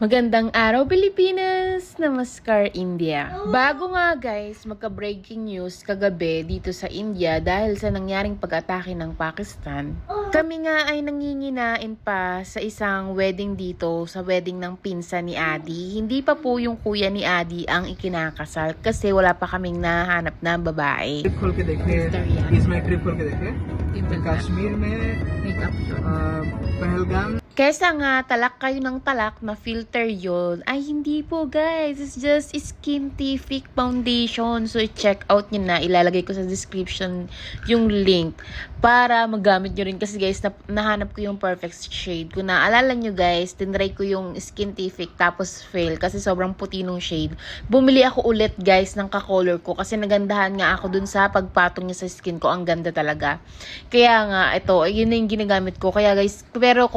Magandang araw Pilipinas! Namaskar India! Bago nga guys, magka-breaking news kagabi dito sa India dahil sa nangyaring pag-atake ng Pakistan. Kami nga ay nanginginain pa sa isang wedding dito, sa wedding ng pinsa ni Adi. Hindi pa po yung kuya ni Adi ang ikinakasal kasi wala pa kaming nahanap na babae. Trip खोल के देखे इसमें ट्रिप खोल के देखे कश्मीर में अ, Pahalgam Kesa nga talak kayo ng talak na filter yon ay hindi po guys. It's just Skintific Foundation. So check out nyo na. Ilalagay ko sa description yung link para magamit nyo rin. Kasi guys, na, nahanap ko yung perfect shade. Kung naalala nyo guys, tinry ko yung Skintific tapos fail kasi sobrang puti nung shade. Bumili ako ulit guys ng kakolor ko kasi nagandahan nga ako dun sa pagpatong niya sa skin ko. Ang ganda talaga. Kaya nga, ito, yun na yung ginagamit ko. Kaya guys, pero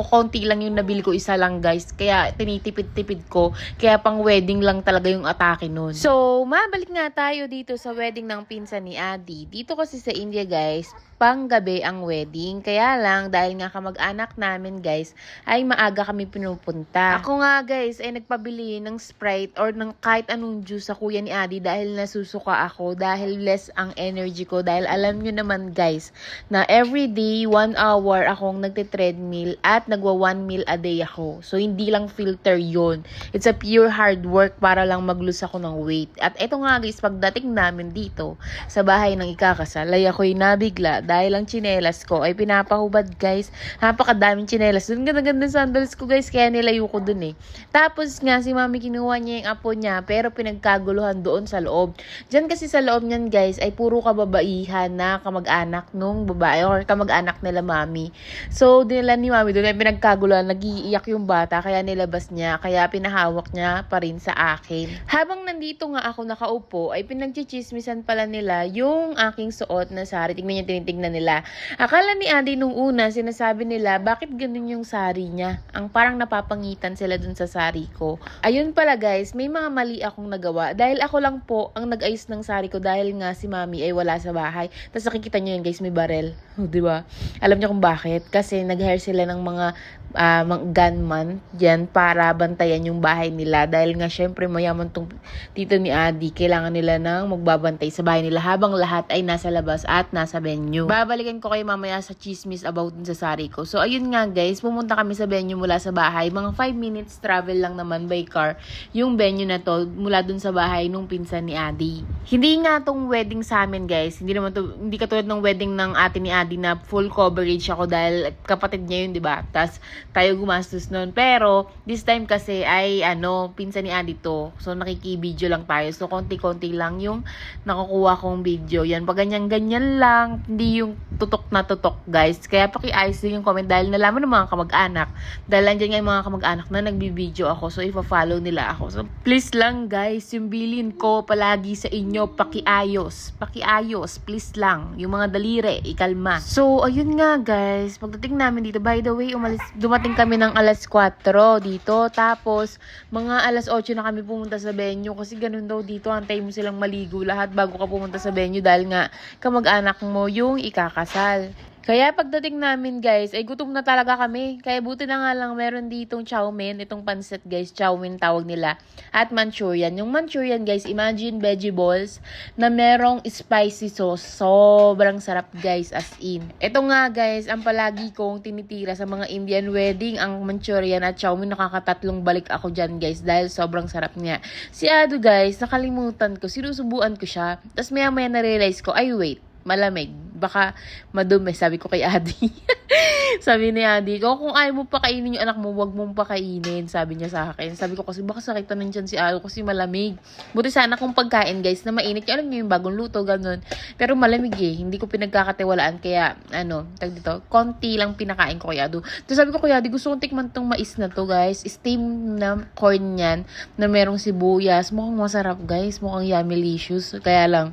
lang yung nabili ko, isa lang guys. Kaya tinitipid-tipid ko. Kaya pang wedding lang talaga yung atake nun. So, mabalik nga tayo dito sa wedding ng pinsan ni Adi. Dito kasi sa India guys, panggabi ang wedding. Kaya lang, dahil nga kamag-anak namin guys, ay maaga kami pinupunta. Ako nga guys, ay nagpabili ng Sprite or ng kahit anong juice sa kuya ni Adi dahil nasusuka ako. Dahil less ang energy ko. Dahil alam nyo naman guys, na everyday, one hour akong nagte-treadmill at nagwa one meal a day ako. So, hindi lang filter yon It's a pure hard work para lang mag-lose ako ng weight. At eto nga guys, pagdating namin dito sa bahay ng ikakasal, ay ako'y nabigla dahil ang chinelas ko ay pinapahubad guys. Napakadaming chinelas. Doon ganda-ganda sandals ko guys, kaya nilayo ko dun eh. Tapos nga, si mami kinuha niya yung apo niya, pero pinagkaguluhan doon sa loob. Diyan kasi sa loob niyan guys, ay puro kababaihan na kamag-anak nung babae or kamag-anak nila mami. So, dinala ni mami doon ay pinagkaguluhan, nagiiyak yung bata, kaya nilabas niya, kaya pinahawak niya pa rin sa akin. Habang nandito nga ako nakaupo, ay pinagchichismisan pala nila yung aking suot na sari. Tingnan niya, tinitignan nila. Akala ni Adi nung una, sinasabi nila, bakit ganun yung sari niya? Ang parang napapangitan sila dun sa sari ko. Ayun pala guys, may mga mali akong nagawa. Dahil ako lang po ang nag-ayos ng sari ko dahil nga si mami ay wala sa bahay. Tapos nakikita niyo yun guys, may barel. Di ba? Alam niyo kung bakit? Kasi nag-hire sila ng mga mga gunman dyan para bantayan yung bahay nila. Dahil nga syempre mayaman tong tito ni Adi, kailangan nila ng magbabantay sa bahay nila habang lahat ay nasa labas at nasa venue. Babalikan ko kayo mamaya sa chismis about dun sa sari ko. So ayun nga guys, pumunta kami sa venue mula sa bahay. Mga 5 minutes travel lang naman by car yung venue na to mula dun sa bahay nung pinsan ni Adi. Hindi nga tong wedding sa amin guys. Hindi naman to, hindi katulad ng wedding ng ate ni Adi na full coverage ako dahil kapatid niya yun, di ba? Tapos tayo gumastos nun. Pero this time kasi ay ano, pinsan ni Adi to. So nakiki-video lang tayo. So konti-konti lang yung nakukuha kong video. Yan, pag ganyan-ganyan lang, hindi yung tutok na tutok guys. Kaya paki-ayos yung comment dahil nalaman ng mga kamag-anak. Dahil andyan nga yung mga kamag-anak na nagbibideo ako. So ifa-follow nila ako. So please lang guys, yung bilin ko palagi sa inyo, paki-ayos. Paki-ayos, please lang. Yung mga dalire, ikalma. So ayun nga guys, pagdating namin dito, by the way, umalis, dumating kami ng alas 4 dito. Tapos, mga alas 8 na kami pumunta sa venue kasi ganun daw dito, antay mo silang maligo lahat bago ka pumunta sa venue dahil nga kamag-anak mo yung ikakasal. Kaya pagdating namin guys, ay gutom na talaga kami. Kaya buti na nga lang meron ditong chow mein, itong pancit guys, chow mein tawag nila. At manchurian. Yung manchurian guys, imagine veggie balls na merong spicy sauce. Sobrang sarap guys, as in. Ito nga guys, ang palagi kong tinitira sa mga Indian wedding, ang manchurian at chow mein, nakakatatlong balik ako dyan guys, dahil sobrang sarap niya. Si Ado guys, nakalimutan ko, sinusubuan ko siya. Tapos maya maya na-realize ko, ay wait, malamig. Baka madumi, sabi ko kay Adi. sabi ni Adi ko, kung ayaw mo pakainin yung anak mo, wag mong pakainin, sabi niya sa akin. Sabi ko kasi, baka sakitan ng dyan si Ado kasi malamig. Buti sana kung pagkain, guys, na mainit. Alam niyo yung bagong luto, ganun. Pero malamig eh. Hindi ko pinagkakatiwalaan. Kaya, ano, tag dito, konti lang pinakain ko kay Ado. Tapos sabi ko kay Adi, gusto kong tikman tong mais na to, guys. Steam na corn yan, na merong sibuyas. Mukhang masarap, guys. Mukhang yummy-licious. Kaya lang,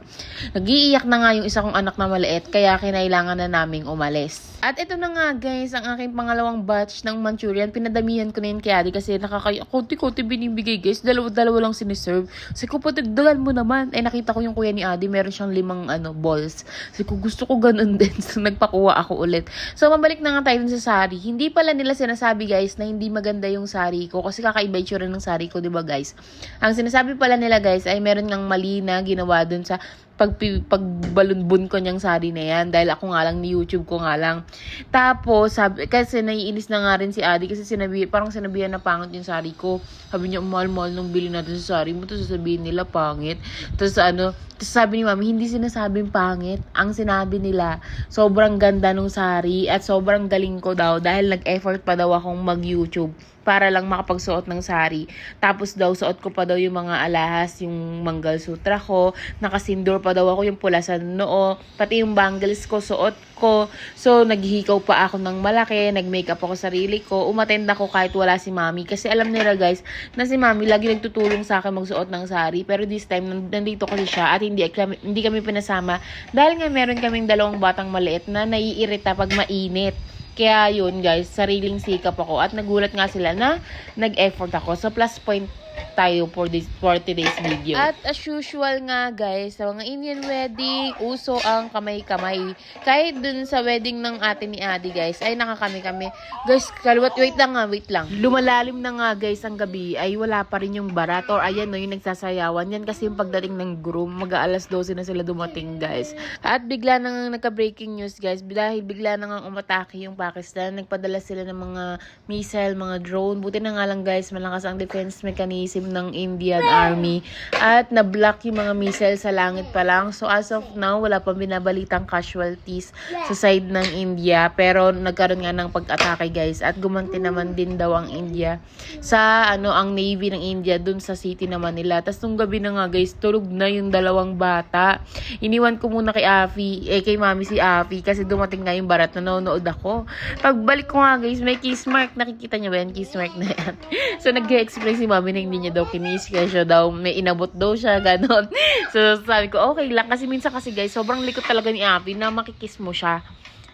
Nag-iiyak na nga yung isa kong anak na maliit. Kaya kaya kinailangan na naming umalis. At ito na nga guys, ang aking pangalawang batch ng Manchurian. Pinadamihan ko na yun kay Adi kasi nakakaya, konti-konti binibigay guys. Dalawa-dalawa lang siniserve. Sabi ko, patagdagan mo naman. Ay nakita ko yung kuya ni Adi, meron siyang limang ano, balls. Sabi ko, gusto ko ganun din. So nagpakuha ako ulit. So mabalik na nga tayo dun sa sari. Hindi pala nila sinasabi guys na hindi maganda yung sari ko kasi kakaiba yung ng sari ko, 'di ba guys? Ang sinasabi pala nila guys ay meron ngang mali na ginawa dun sa pag pagbalunbun ko niyang sari na yan dahil ako nga lang ni YouTube ko nga lang. Tapos sabi kasi naiinis na nga rin si Adi kasi sinabi parang sinabihan na pangit yung sari ko. Sabi niya mahal-mahal nung bili natin sa sari mo tapos sasabihin nila pangit. Tapos ano, tapos sabi ni Mami, hindi sinasabing pangit. Ang sinabi nila, sobrang ganda nung sari at sobrang galing ko daw dahil nag-effort pa daw akong mag-YouTube para lang makapagsuot ng sari. Tapos daw, suot ko pa daw yung mga alahas, yung manggal sutra ko, nakasindur pa daw ako yung pula sa noo, pati yung bangles ko, suot ko. So, naghihikaw pa ako ng malaki, nag-makeup ako sarili ko, umatend ako kahit wala si mami. Kasi alam nila guys, na si mami lagi nagtutulong sa akin magsuot ng sari. Pero this time, nan- nandito kasi siya at hindi hindi kami pinasama. Dahil nga meron kaming dalawang batang maliit na naiirita pag mainit. Kaya yun guys, sariling sikap ako at nagulat nga sila na nag-effort ako. So plus point tayo for this for today's video. At as usual nga guys, sa mga Indian wedding, uso ang kamay-kamay. Kahit dun sa wedding ng ate ni Adi guys, ay nakakami-kami. Guys, kalwat, wait lang nga, wait lang. Lumalalim na nga guys ang gabi, ay wala pa rin yung barat or ayan no, yung nagsasayawan. Yan kasi yung pagdating ng groom, mag-aalas 12 na sila dumating guys. At bigla nang nagka-breaking news guys, dahil bigla nang umatake yung Pakistan, nagpadala sila ng mga missile, mga drone. Buti na nga lang guys, malakas ang defense mechanism ng Indian Army. At na-block yung mga missile sa langit pa lang. So as of now, wala pa binabalitang casualties sa side ng India. Pero nagkaroon nga ng pag-atake guys. At gumanti naman din daw ang India sa ano ang Navy ng India dun sa city naman nila. Tapos nung gabi na nga guys, tulog na yung dalawang bata. Iniwan ko muna kay Afi, eh kay mami si Afi kasi dumating nga yung barat nanonood ako. Pagbalik ko nga guys, may kiss mark. Nakikita niyo ba yan? Kiss mark na yan. so nag-express si mami na hindi niya daw kinis kaya siya daw may inabot daw siya, ganon. So sabi ko, okay lang. Kasi minsan kasi guys, sobrang likot talaga ni Afi na makikiss mo siya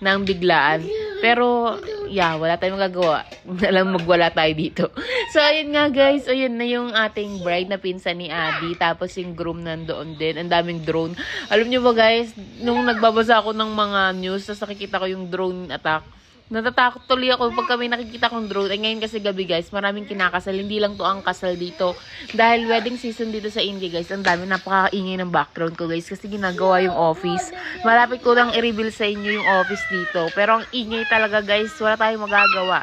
ng biglaan. Pero, yeah, wala tayong magagawa. Alam, magwala tayo dito. So, ayun nga guys. Ayun na yung ating bride na pinsan ni Adi. Tapos yung groom nandoon din. Ang daming drone. Alam nyo ba guys, nung nagbabasa ako ng mga news, tapos nakikita ko yung drone attack, Natatakot tuloy ako pag kami nakikita kong drone. Ay ngayon kasi gabi guys, maraming kinakasal. Hindi lang to ang kasal dito. Dahil wedding season dito sa India guys, ang dami napakaingay ng background ko guys. Kasi ginagawa yung office. Malapit ko lang i-reveal sa inyo yung office dito. Pero ang ingay talaga guys, wala tayong magagawa.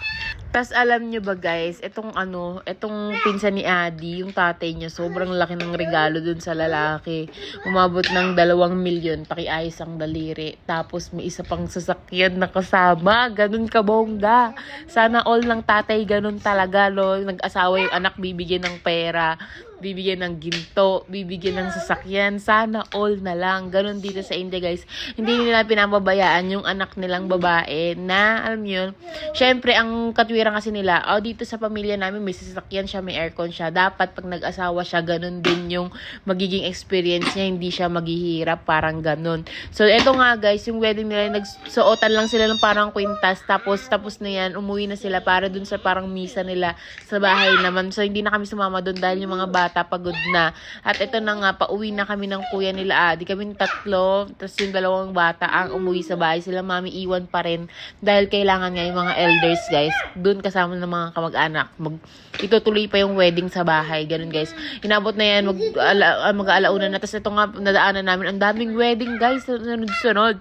Tapos alam nyo ba guys, itong ano, itong pinsan ni Adi, yung tatay niya, sobrang laki ng regalo dun sa lalaki. Umabot ng dalawang milyon, pakiayos ang daliri. Tapos may isa pang sasakyan na kasama, ganun ka bongga. Sana all ng tatay ganun talaga, lo. Nag-asawa yung anak, bibigyan ng pera bibigyan ng ginto, bibigyan ng sasakyan. Sana all na lang. Ganon dito sa India, guys. Hindi nila pinababayaan yung anak nilang babae na, alam yun, syempre, ang katwiran kasi nila, oh, dito sa pamilya namin, may sasakyan siya, may aircon siya. Dapat, pag nag-asawa siya, ganon din yung magiging experience niya. Hindi siya maghihirap, parang ganon. So, eto nga, guys, yung wedding nila, nagsuotan lang sila ng parang kwintas. Tapos, tapos na yan, umuwi na sila para dun sa parang misa nila sa bahay naman. So, hindi na kami sumama dun dahil yung mga bata pagod na. At ito na nga, pauwi na kami ng kuya nila Adi. Kami tatlo, tapos yung dalawang bata ang umuwi sa bahay. Sila mami iwan pa rin dahil kailangan nga yung mga elders guys. Doon kasama ng mga kamag-anak. Mag, itutuloy pa yung wedding sa bahay. Ganun guys. Inabot na yan, mag, ala, mag-alauna na. Tapos ito nga, nadaanan namin. Ang daming wedding guys, sunod-sunod.